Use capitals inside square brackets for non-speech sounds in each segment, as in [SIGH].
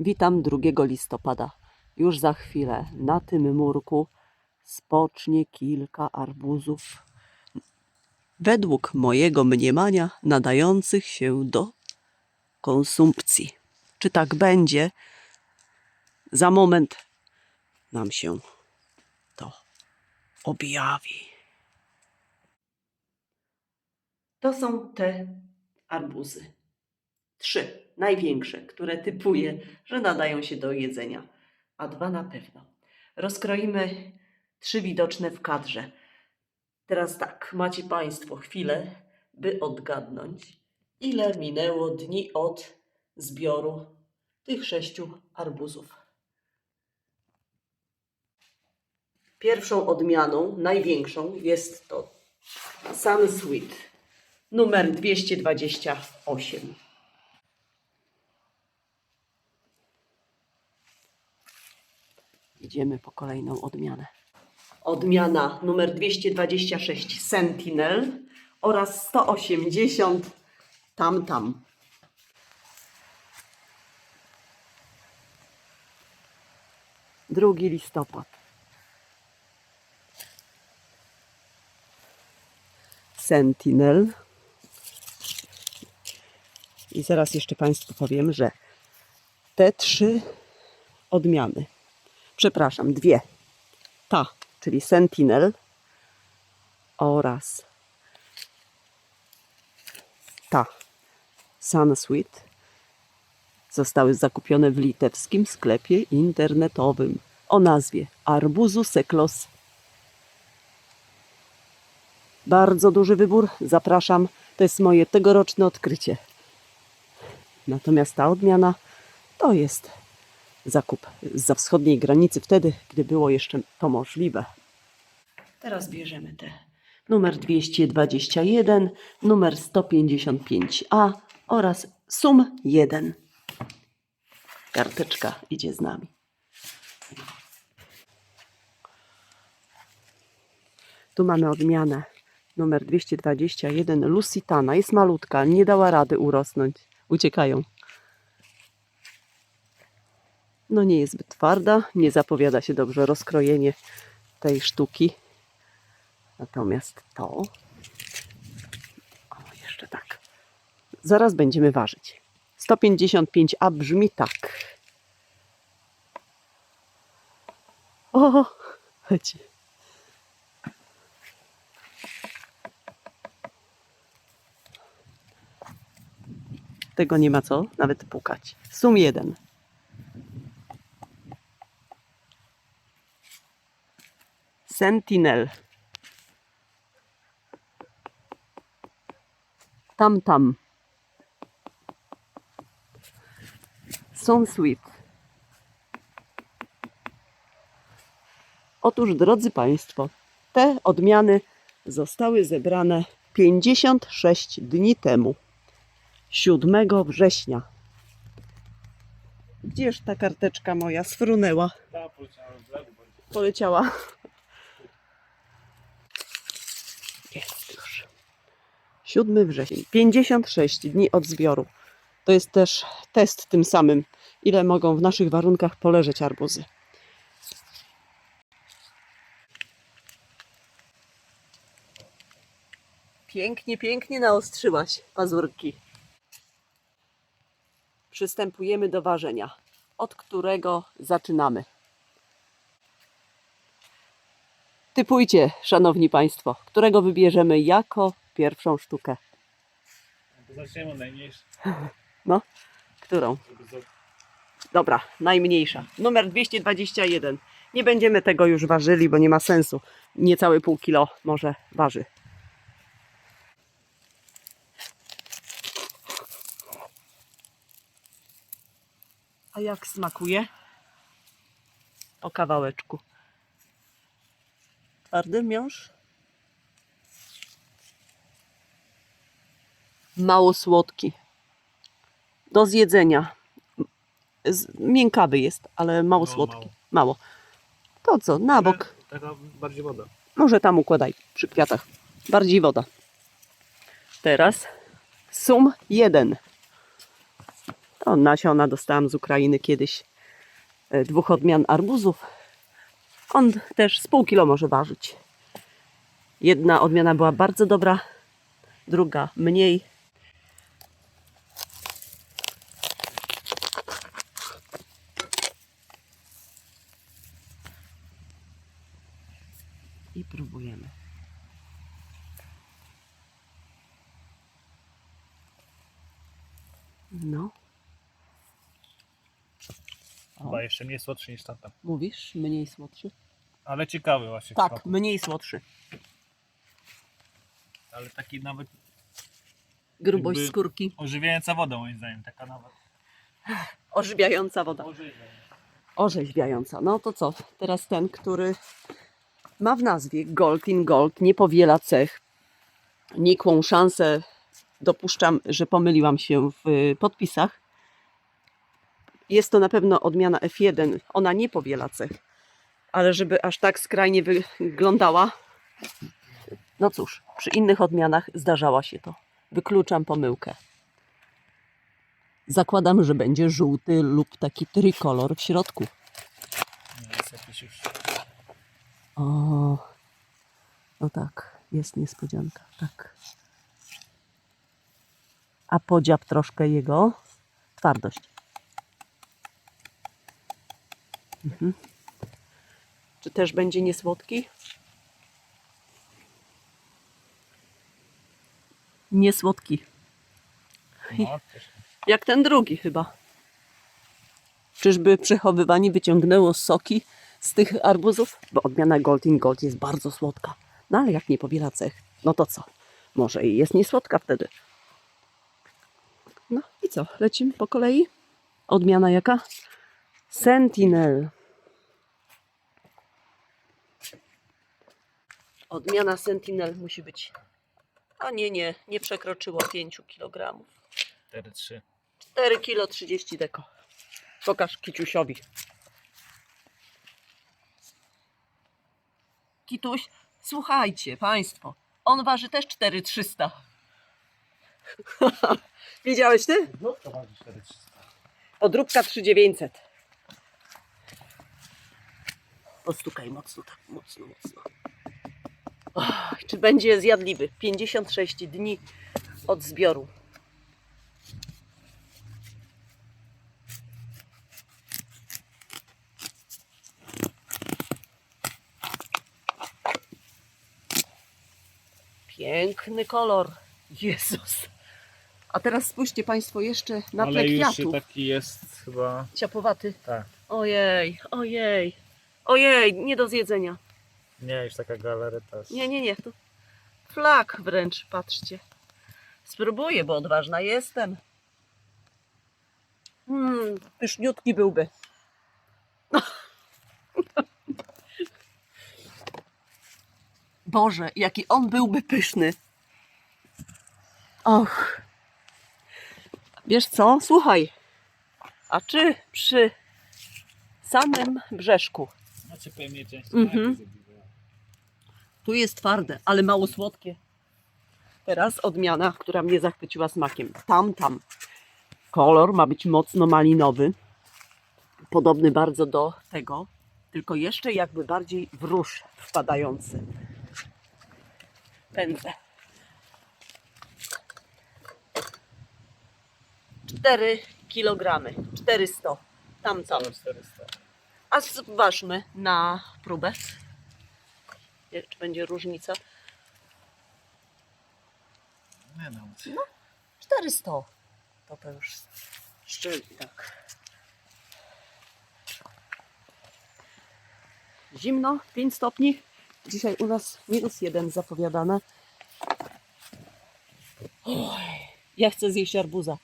Witam 2 listopada. Już za chwilę na tym murku spocznie kilka arbuzów. Według mojego mniemania nadających się do konsumpcji. Czy tak będzie? Za moment nam się to objawi. To są te arbuzy. Trzy największe, które typuję, że nadają się do jedzenia, a dwa na pewno. Rozkroimy trzy widoczne w kadrze. Teraz tak, macie Państwo chwilę, by odgadnąć, ile minęło dni od zbioru tych sześciu arbuzów. Pierwszą odmianą, największą, jest to Sun Sweet, numer 228. Idziemy po kolejną odmianę. Odmiana numer 226 Sentinel oraz 180 Tam Tam. Drugi listopad. Sentinel. I zaraz jeszcze Państwu powiem, że te trzy odmiany, przepraszam, dwie, ta, czyli Sentinel oraz ta Sunsweet zostały zakupione w litewskim sklepie internetowym o nazwie Arbuzu Seklos. Bardzo duży wybór, zapraszam. To jest moje tegoroczne odkrycie. Natomiast ta odmiana to jest zakup za wschodniej granicy wtedy, gdy było jeszcze to możliwe. Teraz bierzemy te numer 221, numer 155A oraz sum 1. Karteczka idzie z nami. Tu mamy odmianę numer 221 Lusitana. Jest malutka, nie dała rady urosnąć. Uciekają. No nie jest zbyt twarda, nie zapowiada się dobrze rozkrojenie tej sztuki. Natomiast to... O, jeszcze tak. Zaraz będziemy ważyć. 155A brzmi tak. O, leci. Tego nie ma co nawet pukać. Sum jeden. Sentinel. Tam tam. Sunsweet. Otóż, drodzy Państwo, te odmiany zostały zebrane 56 dni temu. 7 września. Gdzież ta karteczka moja sfrunęła? Poleciała w lewo bardziej. Poleciała. Jest już. 7 września. 56 dni od zbioru. To jest też test tym samym, ile mogą w naszych warunkach poleżeć arbuzy. Pięknie, pięknie naostrzyłaś pazurki. Przystępujemy do ważenia, od którego zaczynamy. Typujcie, szanowni państwo, którego wybierzemy jako pierwszą sztukę. To zaczniemy od najmniejszej. [LAUGHS] No, którą? Dobra, najmniejsza. Numer 221. Nie będziemy tego już ważyli, bo nie ma sensu. Niecałe pół kilo może waży. A jak smakuje? Po kawałeczku. Twardy miąższ? Mało słodki. Do zjedzenia. Z, miękkawy jest, ale mało No, słodki. mało. Mało. To co, na bok. Taka bardziej woda. Może tam układaj przy kwiatach. Bardziej woda. Teraz sum 1. To nasiona dostałam z Ukrainy kiedyś e, dwóch odmian arbuzów. On też z pół kilo może ważyć. Jedna odmiana była bardzo dobra, druga mniej. I próbujemy. No, Chyba jeszcze mniej słodszy niż tata. mówisz, mniej słodszy? Ale ciekawy właśnie. Tak, smaku. mniej słodszy. Ale taki nawet Grubość Jakby- skórki, ożywiająca woda moim zdaniem. Taka nawet. orzeźwiająca woda. Ożywia. Orzeźwiająca. No to co? Teraz ten, który ma w nazwie Gold in Gold, nie powiela cech. Nikłą szansę dopuszczam, że pomyliłam się w y, podpisach. Jest to na pewno odmiana F1. Ona nie powiela cech, ale żeby aż tak skrajnie wyglądała, no cóż, przy innych odmianach zdarzała się to. Wykluczam pomyłkę. Zakładam, że będzie żółty lub taki trykolor w środku. Nie jest jakiś już. O, no tak, jest niespodzianka, tak. A podziab troszkę jego twardość. Mhm. Czy też będzie niesłodki? Niesłodki. No. [LAUGHS] Jak ten drugi chyba. Czyżby przechowywanie wyciągnęło soki z tych arbuzów? Bo odmiana Gold in Gold jest bardzo słodka. No ale jak nie pobiera cech, no to co? Może i jest niesłodka wtedy. No i co? Lecimy po kolei? Odmiana jaka? Sentinel. Odmiana Sentinel musi być. A nie, nie, nie przekroczyło 5 kg. 4-3. 4 kilo 30 deko. Pokaż Kiciusiowi. Kituś, słuchajcie Państwo, on waży też 4300. [LAUGHS] Widziałeś ty? Wódka waży 4-300. Podróbka 3900. Postukaj mocno, tak mocno, mocno. Och, czy będzie zjadliwy? 56 dni od zbioru. Piękny kolor. Jezus. A teraz spójrzcie Państwo jeszcze na tle Ale już kwiatów. taki jest chyba. Ciapowaty. Tak. Ojej, ojej, ojej, nie do zjedzenia. Nie, już taka galereta. jest. Nie, nie, nie, to flak wręcz, patrzcie. Spróbuję, bo odważna jestem. Hmm, pyszniutki byłby. Boże, jaki on byłby pyszny. Och. Wiesz co? Słuchaj. A czy przy samym brzeszku Znaczy pewnie część Mhm. mhm. Tu jest twarde, ale mało słodkie. Teraz odmiana, która mnie zachwyciła smakiem. Tam, tam. Kolor ma być mocno malinowy. Podobny bardzo do tego, tylko jeszcze jakby bardziej w róż wpadający. Pędzę. 4 kilogramy, 400. Tam, 400. A zważmy na próbę. Czy będzie różnica? Nie no. 400. To to już szczelnie tak. Zimno, 5 stopni. Dzisiaj u nas minus 1 zapowiadane. Ja chcę zjeść arbuza.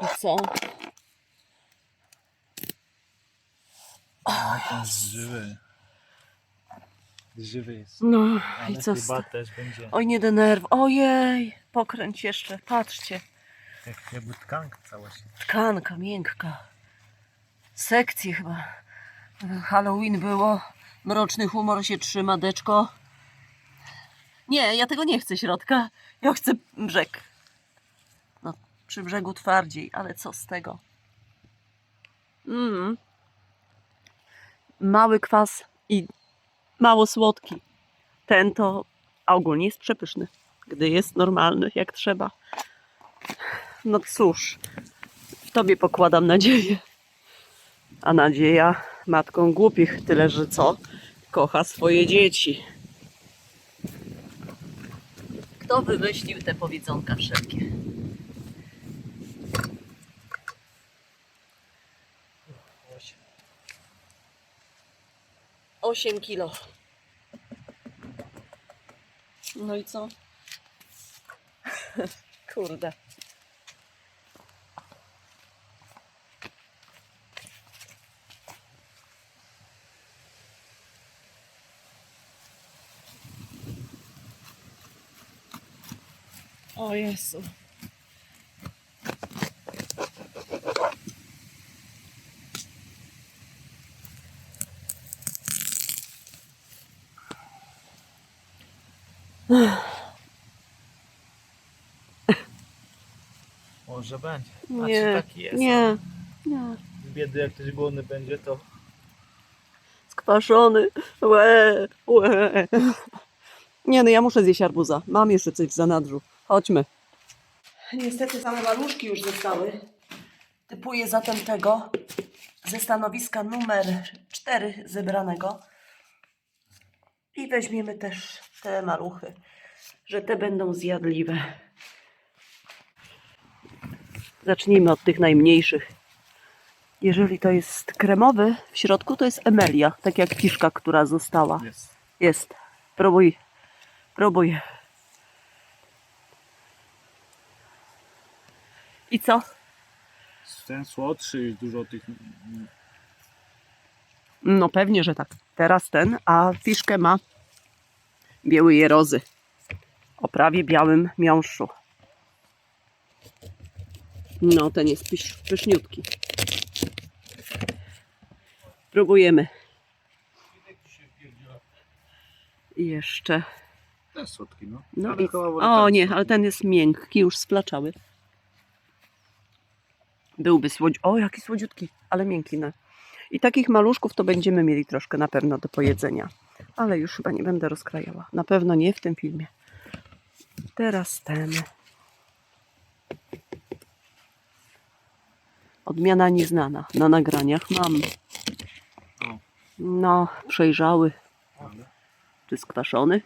I co? Żywy. Żywy jest. No Ale i co? z chyba też będzie. Oj, nie denerw. Ojej, pokręć jeszcze. Patrzcie. Jak jakby tkanka cała się. Tkanka miękka. Sekcje chyba. Halloween było. Mroczny humor się trzyma, deczko. Nie, ja tego nie chcę środka. Ja chcę brzeg. No, przy brzegu twardziej, ale co z tego? Mm. Mały kwas i mało słodki. Ten to ogólnie jest przepyszny, gdy jest normalny, jak trzeba. No cóż, w tobie pokładam nadzieję. A nadzieja matką głupich, tyle że co? Kocha swoje dzieci. Kto wymyślił te powiedzonka wszelkie? Osiem kilo. No i co? [LAUGHS] Kurde. O Jezu. [SIGHS] Może będzie. Nie, Znaczy, taki jest. nie, nie. Z biedy jak ktoś głodny będzie, to Skwaszony. Łe, łe. Nie no, ja muszę zjeść arbuza. Mam jeszcze coś w zanadrzu. Chodźmy. Niestety same maluszki już zostały. Typuję zatem tego ze stanowiska numer 4 zebranego. I weźmiemy też te maluchy, że te będą zjadliwe. Zacznijmy od tych najmniejszych. Jeżeli to jest kremowy, w środku to jest emelia, tak jak kiszka, która została. jest. Jest. Próbuj. Próbuj. I co? Ten słodszy jest dużo tych. No pewnie, że tak. Teraz ten, a fiszkę ma biały jerozy. O prawie białym miąższu. No, ten jest pysz, pyszniutki. Próbujemy. I jeszcze. Też słodki, no. No i... O ten nie, ale ten jest miękki, już splaczały. Byłby słodzi... O, jaki słodziutki, ale miękki. No. I takich maluszków to będziemy mieli troszkę na pewno do pojedzenia. Ale już chyba nie będę rozkrajała. Na pewno nie w tym filmie. Teraz ten. Odmiana nieznana. Na nagraniach mam. No, przejrzały. Czy skwaszony?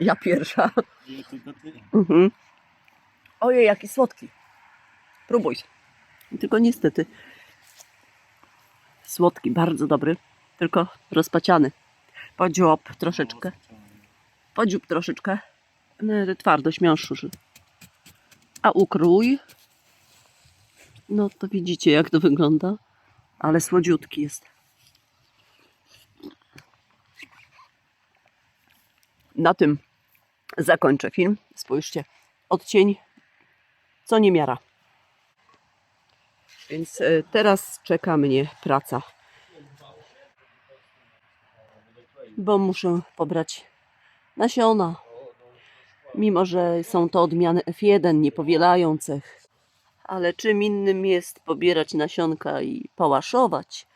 Ja pierwsza. Mhm. Ojej, jaki słodki. Próbuj. Tylko niestety słodki, bardzo dobry, tylko rozpaciany. Podziób troszeczkę. Podziób troszeczkę. No, Twardość miąższu. A ukrój? No to widzicie jak to wygląda. Ale słodziutki jest. Na tym zakończę film. Spójrzcie, odcień co niemiara. Więc e, teraz czeka mnie praca. Bo muszę pobrać nasiona. Mimo, że są to odmiany F1, nie. Ale czym innym jest pobierać nasionka i pałaszować,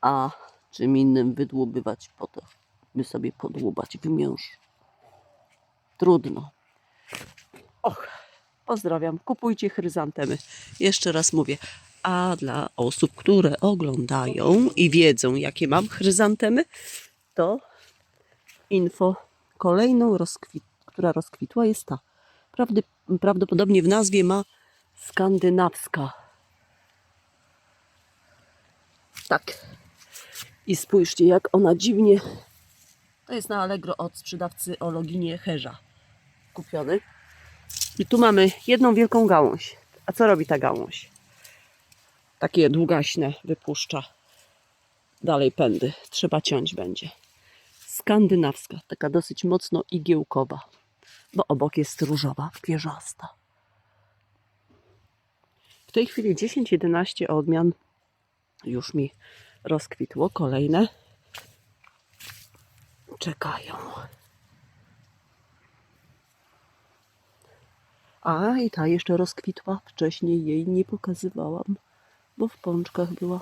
a czym innym wydłubywać po to, by sobie podłubać w miąższ. Trudno. Och, pozdrawiam. Kupujcie chryzantemy. Jeszcze raz mówię. A dla osób, które oglądają i wiedzą, jakie mam chryzantemy, to info kolejną, rozkwit, która rozkwitła, jest ta. Prawdy, prawdopodobnie w nazwie ma skandynawska. Tak. I spójrzcie, jak ona dziwnie. To jest na Allegro od sprzedawcy o loginie Herza kupiony. I tu mamy jedną wielką gałąź. A co robi ta gałąź? Takie długaśne wypuszcza. Dalej pędy. Trzeba ciąć będzie. Skandynawska, taka dosyć mocno igiełkowa. bo obok jest różowa, pierzasta. W tej chwili 10-11 odmian już mi rozkwitło. Kolejne czekają. A i ta jeszcze rozkwitła. Wcześniej jej nie pokazywałam, bo w pączkach była.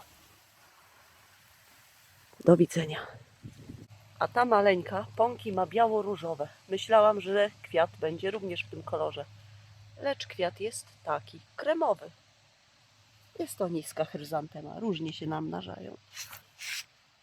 Do widzenia. A ta maleńka pąki ma biało-różowe. Myślałam, że kwiat będzie również w tym kolorze. Lecz kwiat jest taki, kremowy. Jest to niska chryzantema. Różnie się namnażają.